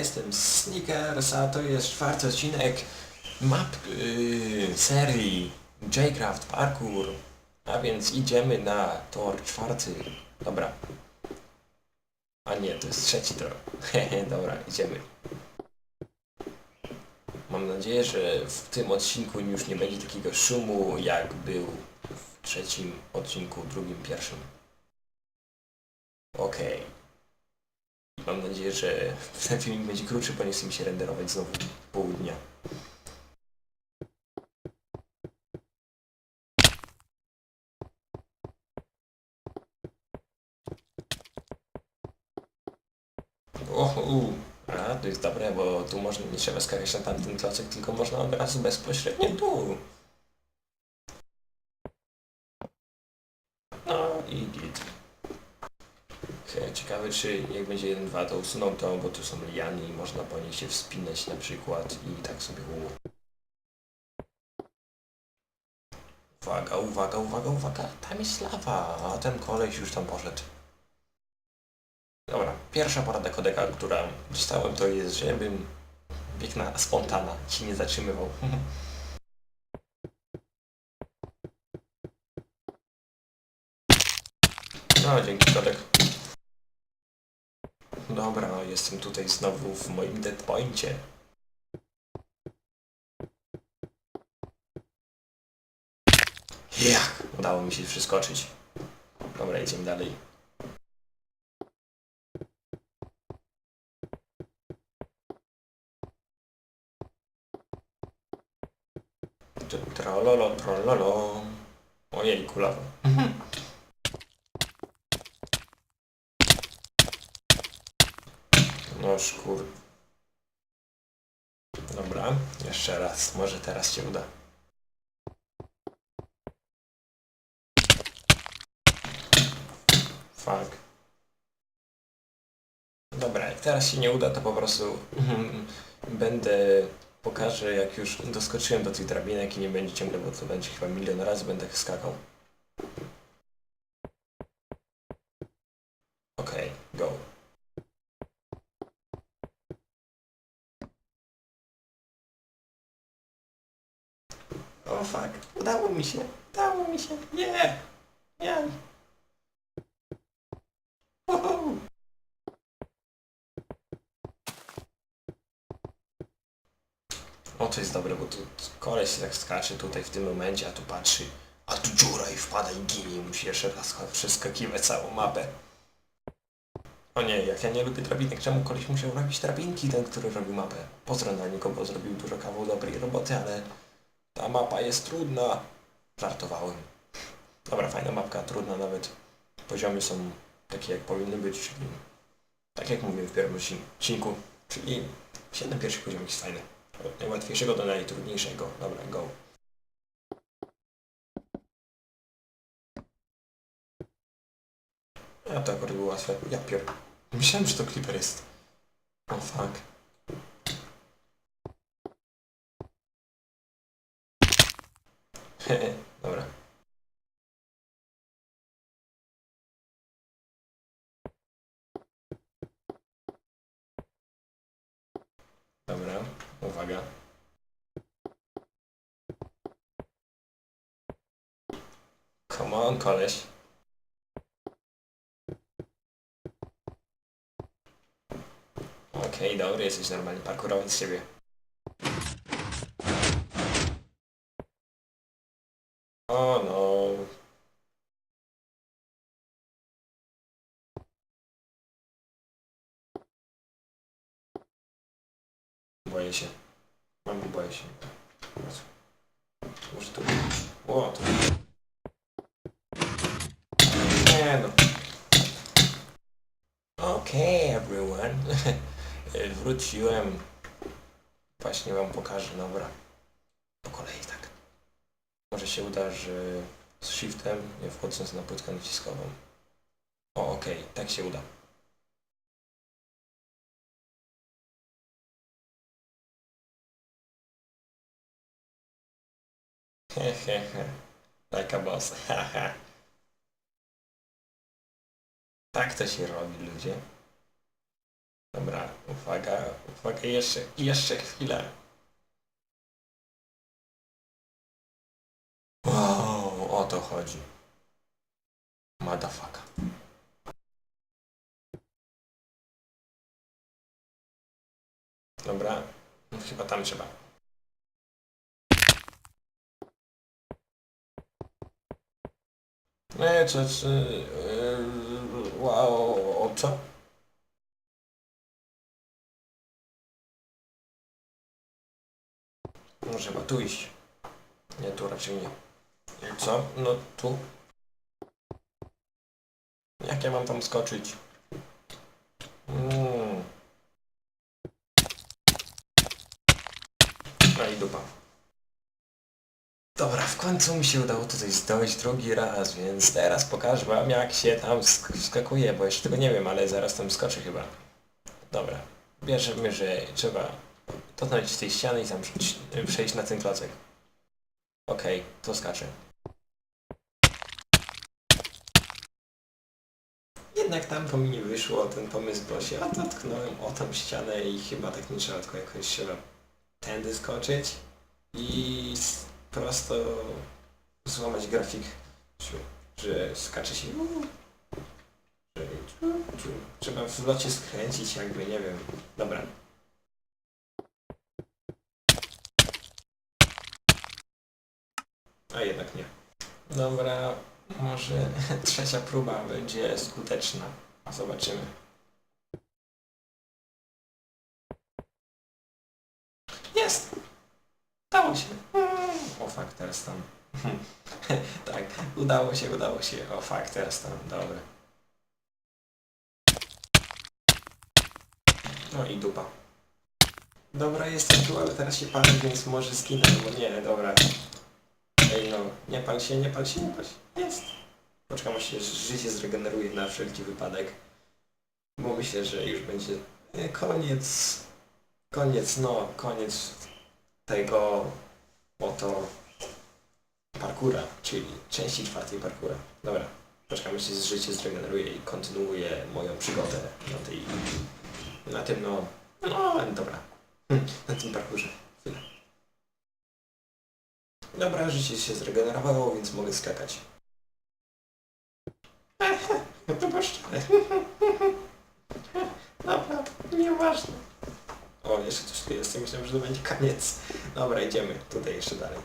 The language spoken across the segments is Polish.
jestem Sneakers, a to jest czwarty odcinek map yy, serii J-Craft Parkour. A więc idziemy na tor czwarty. Dobra. A nie, to jest trzeci tor. Dobra, idziemy. Mam nadzieję, że w tym odcinku już nie będzie takiego szumu, jak był w trzecim odcinku, drugim, pierwszym. Okej. Mam nadzieję, że ten filmik będzie krótszy, bo nie chcę mi się renderować znowu pół dnia. O, u. A, to jest dobre, bo tu można, nie trzeba skakać na tamten klocek, tylko można od razu bezpośrednio tu. No i git. He, Ciekawe czy jak będzie 1-2 to usuną to, bo tu są liany i można po nich się wspinać na przykład i tak sobie u. Uwaga, uwaga, uwaga, uwaga, tam jest lawa, a ten koleś już tam poszedł. Dobra, pierwsza porada kodeka, która dostałem to jest, żebym biegł na spontana, się nie zatrzymywał. No, dzięki kodek. Dobra, jestem tutaj znowu w moim dead poincie. Jak? Udało mi się przeskoczyć. Dobra, idziemy dalej. Trololo, trololo. Ojej, kulawa. No szkur. Dobra, jeszcze raz. Może teraz się uda. Fuck. Dobra, jak teraz się nie uda, to po prostu będę pokażę, jak już doskoczyłem do tych drabinek i nie będzie ciągle, bo to będzie chyba milion razy będę skakał. Okej, go. O fuck, udało mi się, udało mi się, nie, nie. Uhu. O, to jest dobre, bo tu koleś tak skacze tutaj w tym momencie, a tu patrzy, a tu dziura i wpada i ginie musi jeszcze raz przeskakiwać całą mapę. O nie, jak ja nie lubię drabinek, czemu koleś musiał robić drabinki, ten, który robił mapę? Pozdro bo zrobił dużo kawał dobrej roboty, ale ta mapa jest trudna. Żartowałem. Dobra, fajna mapka, trudna nawet. Poziomy są takie, jak powinny być, czyli tak jak mówiłem w pierwszym odcinku, czyli 7 pierwszych poziomów jest fajne. Od najłatwiejszego do najtrudniejszego. Dobra, go. A to akurat było łatwe. Ja pier... Myślałem, że to Clipper jest. Oh, fuck. dobra. Dobra, uwaga. Come on, koleś. Okej, dobry, jesteś normalnie parkurowy z siebie. O no. Boję się. Mam boję się. Może tu... O, tu... Nie no. Okej, everyone. Wróciłem. Właśnie wam pokażę, dobra. Po kolei tak. Może się uda, że z shiftem, nie wchodząc na płytkę naciskową. O, okej, tak się uda. Hehehe. Like a boss. Tak to się robi, ludzie. Dobra, uwaga, uwaga, jeszcze, jeszcze chwilę. To chodzi. Madafaka. Dobra, no chyba tam trzeba. Nie, czy, czy, yy, wow, o co? Może chyba tu iść. Nie, tu raczej nie. I co? No tu. Jak ja mam tam skoczyć? Mm. No i dupa. Dobra, w końcu mi się udało tutaj zdojść drugi raz, więc teraz pokażę wam jak się tam sk- skakuje, bo jeszcze tego nie wiem, ale zaraz tam skoczę chyba. Dobra, bierzemy, że trzeba dotknąć tej ściany i tam przejść na ten klocek. Okej, to skaczę. Jednak tam to mi nie wyszło, ten pomysł, bo się dotknąłem o tą ścianę i chyba tak nie trzeba, tylko jakoś trzeba tędy skoczyć i prosto złamać grafik, że, skacze się trzeba w locie skręcić jakby, nie wiem. Dobra. A jednak nie. Dobra, może trzecia próba będzie skuteczna. Zobaczymy. Jest! Udało się. O tam. tak, udało się, udało się. O tam. Dobra. No i dupa. Dobra, jestem tu, ale teraz się palę, więc może skinę, bo nie, dobra. Ej no, nie pal się, nie pal się, nie pal się. Jest. Poczekam aż się życie zregeneruje na wszelki wypadek. Bo myślę, że już będzie e, koniec. Koniec, no, koniec tego oto parkura, czyli części czwartej parkura. Dobra, poczekam aż się życie zregeneruje i kontynuuję moją przygodę na tej, na tym no, no dobra, Hm, na tym parkurze. Dobra, życie się zregenerowało, więc mogę skakać. Poszczere. Dobra, nieważne. O, jeszcze coś tu jest, ja myślałem, że to będzie koniec. Dobra, idziemy tutaj jeszcze dalej.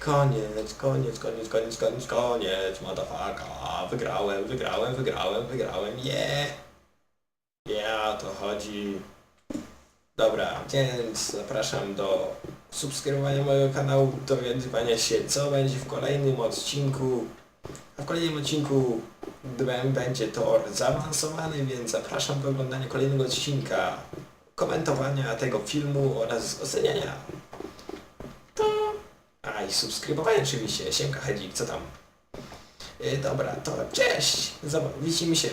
Koniec, koniec, koniec, koniec, koniec, koniec, motherfucker. Wygrałem, wygrałem, wygrałem, wygrałem, yeah! Yeah, o to chodzi. Dobra, więc zapraszam do subskrybowania mojego kanału, dowiadywania się co będzie w kolejnym odcinku. A w kolejnym odcinku będzie tor zaawansowany, więc zapraszam do oglądania kolejnego odcinka, komentowania tego filmu oraz oceniania. To... A i subskrybowania oczywiście, siemka Hedzik, co tam? Yy, dobra, to cześć! Zob- Widzimy się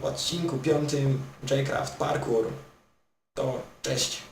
w odcinku piątym J-Craft Parkour. To cześć!